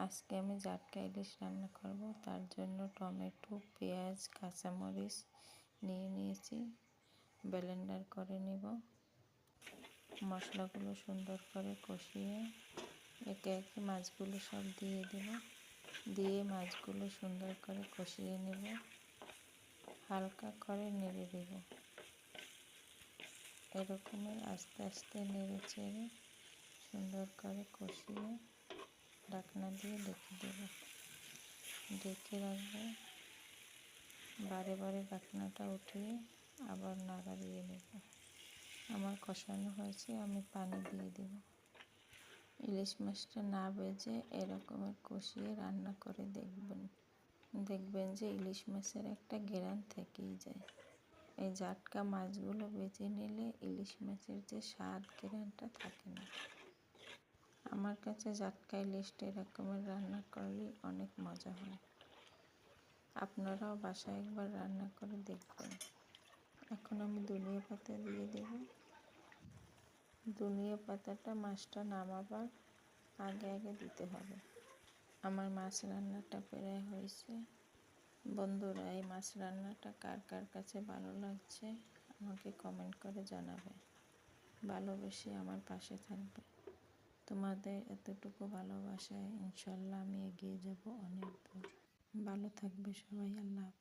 আজকে আমি জাটকা ইলিশ রান্না করব। তার জন্য টমেটো, পেঁয়াজ, কাঁচামরিচ নিয়ে নিয়েছি। ব্লেন্ডার করে নিব। মশলাগুলো সুন্দর করে কষিয়ে একে একে মাছগুলো সব দিয়ে দেব। দিয়ে মাছগুলো সুন্দর করে কষিয়ে নেব। হালকা করে নেড়ে দেব। এরকমই আস্তে আস্তে নেড়ে চেড়ে সুন্দর করে কষিয়ে ঢাকনা দিয়ে ডেকে দেব। ডেকে রাখব। বারে বারে ঢাকনাটা উঠিয়ে আবার নাড়া দিয়ে নেব। আমার কষানো হয়েছে, আমি পানি দিয়ে দেব। ইলিশ মাছটা না বেজে এরকমের কষিয়ে রান্না করে দেখবেন। দেখবেন যে ইলিশ মাছের একটা গেরান থেকেই যায়। এই জাটকা মাছগুলো বেছে নিলে ইলিশ মাছের যে স্বাদ গেরানটা থাকে না। আমার কাছে জাটকা ইলিশটা এরকমের রান্না করলে অনেক মজা হয়। আপনারাও বাসায় একবার রান্না করে দেখবেন। এখন আমি দুনিয়া পাতা দিয়ে দেব। দুনিয়া পাতাটা মাছটা নামাবার আগে আগে দিতে হবে। আমার মাছ রান্নাটা প্রায় হয়েছে। বন্ধুরা, এই মাছ রান্নাটা কার কার কাছে ভালো লাগছে আমাকে কমেন্ট করে জানাবে। ভালোবেসে আমার পাশে থাকবে তোমাদের এতটুকু ভালোবাসায় ইনশাল্লাহ আমি এগিয়ে যাব অনেক দূর। ভালো থাকবে সবাই আল্লাহ